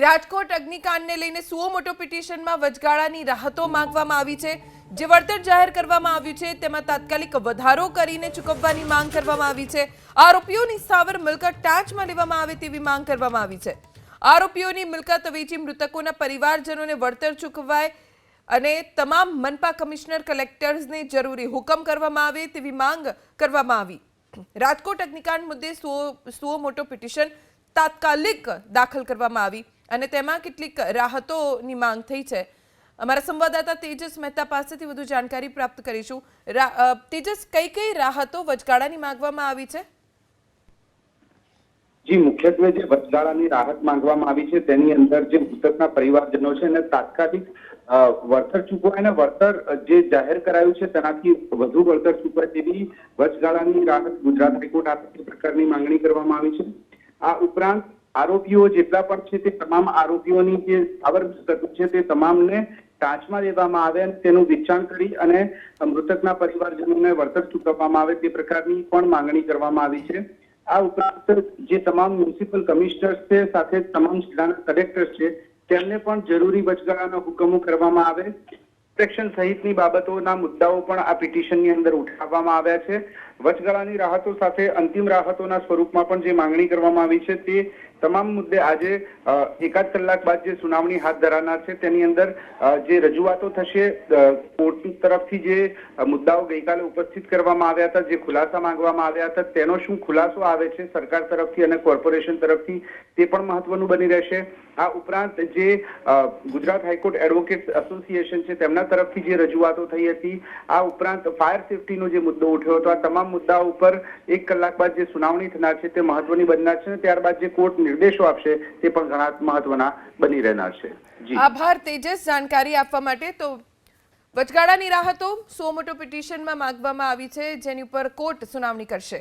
રાજકોટ અગ્નિકાંડને લઈને સુઓ મોટો પિટિશનમાં વચગાળાની રાહતો માંગવામાં આવી છે. જે વળતર જાહેર કરવામાં આવ્યું છે, તેમાં તાત્કાલિક વધારો કરીને ચૂકવવાની માંગ કરવામાં આવી છે. આરોપીઓની સ્થાવર મિલકત ટાંચમાં લેવામાં આવે તેવી માંગ કરવામાં આવી છે. આરોપીઓની મિલકત વેચી મૃતકોના પરિવારજનોને વળતર ચૂકવાય અને તમામ મનપા કમિશનર કલેક્ટર્સને જરૂરી હુકમ કરવામાં આવે તેવી માંગ કરવામાં આવી. રાજકોટ અગ્નિકાંડ મુદ્દે સુઓ સુઓ મોટો પિટિશન તાત્કાલિક દાખલ કરવામાં આવી. અને તેમાં કેટલીક રાહતોની માંગ થઈ છે. અમારા સંવાદદાતા તેજસ મહેતા પાસેથી વધુ જાણકારી પ્રાપ્ત કરીશું. તેજસ, કઈ કઈ રાહતો વચગાળાની માંગવામાં આવી છે? જી, મુખ્યત્વે જે વચગાળાની રાહત માંગવામાં આવી છે તેની અંદર જે મૃતકના પરિવારજનો છે એને તાત્કાલિક વળતર ચૂકવાય અને વળતર જે જાહેર કરાયું છે તેનાથી વધુ વળતર ચૂકવાય તેવી વચગાળાની રાહત ગુજરાત હાઈકોર્ટ આપે પ્રકારની માંગણી કરવામાં આવી છે. આ ઉપરાંત આરોપીઓ જેટલા પણ છે તે તમામ આરોપીઓની જે સ્થાવર મિલકતો છે તે તમામને ટાંચમાં લેવામાં આવે અને તેનું વેચાણ કરી અને મૃતકના પરિવારજનોને વળતર ચૂકવવામાં આવે તે પ્રકારની પણ માંગણી કરવામાં આવી છે. આ ઉપરાંત જે તમામ મ્યુનિસિપલ કમિશનર્સ છે સાથે તમામ જિલ્લાના કલેક્ટર્સ છે તેમને પણ જરૂરી વચગાળાના હુકમો કરવામાં આવે. પ્રોટેક્શન સહિતની બાબતોના મુદ્દાઓ પણ આ પિટિશનની અંદર ઉઠાવવામાં આવ્યા છે. વચગાળાની રાહતો સાથે અંતિમ રાહતોના સ્વરૂપમાં પણ જે માંગણી કરવામાં આવી છે તે તમામ મુદ્દે આજે એકાદ કલાક બાદ જે સુનાવણી હાથ ધરાનાર છે, તેની અંદર જે રજૂઆતો થશે કોર્ટ તરફથી જે મુદ્દાઓ ગઈકાલે ઉપસ્થિત કરવામાં આવ્યા હતા, જે ખુલાસા માંગવામાં આવ્યા હતા, તેનો શું ખુલાસો આવે છે સરકાર તરફથી અને કોર્પોરેશન તરફથી, તે પણ મહત્વનું બની રહેશે. આ ઉપરાંત જે ગુજરાત હાઈકોર્ટ એડવોકેટ એસોસિએશન છે, તેમના તરફથી જે રજૂઆતો થઈ હતી, આ ઉપરાંત ફાયર સેફટીનો જે મુદ્દો ઉઠ્યો હતો, આ તમામ મુદ્દાઓ ઉપર એક કલાક બાદ જે સુનાવણી થનાર છે, તે મહત્વની બનનાર છે ત્યારબાદ જે કોર્ટ નિર્દેશો આપશે, તે પણ ઘણા મહત્વના બની રહેનાર છે. આભાર, તેજસ, જાણકારી આપવા માટે. તો વચગાળાની રાહતો સો મોટો પિટિશનમાં માંગવામાં આવી છે, જેની ઉપર કોર્ટ સુનાવણી કરશે.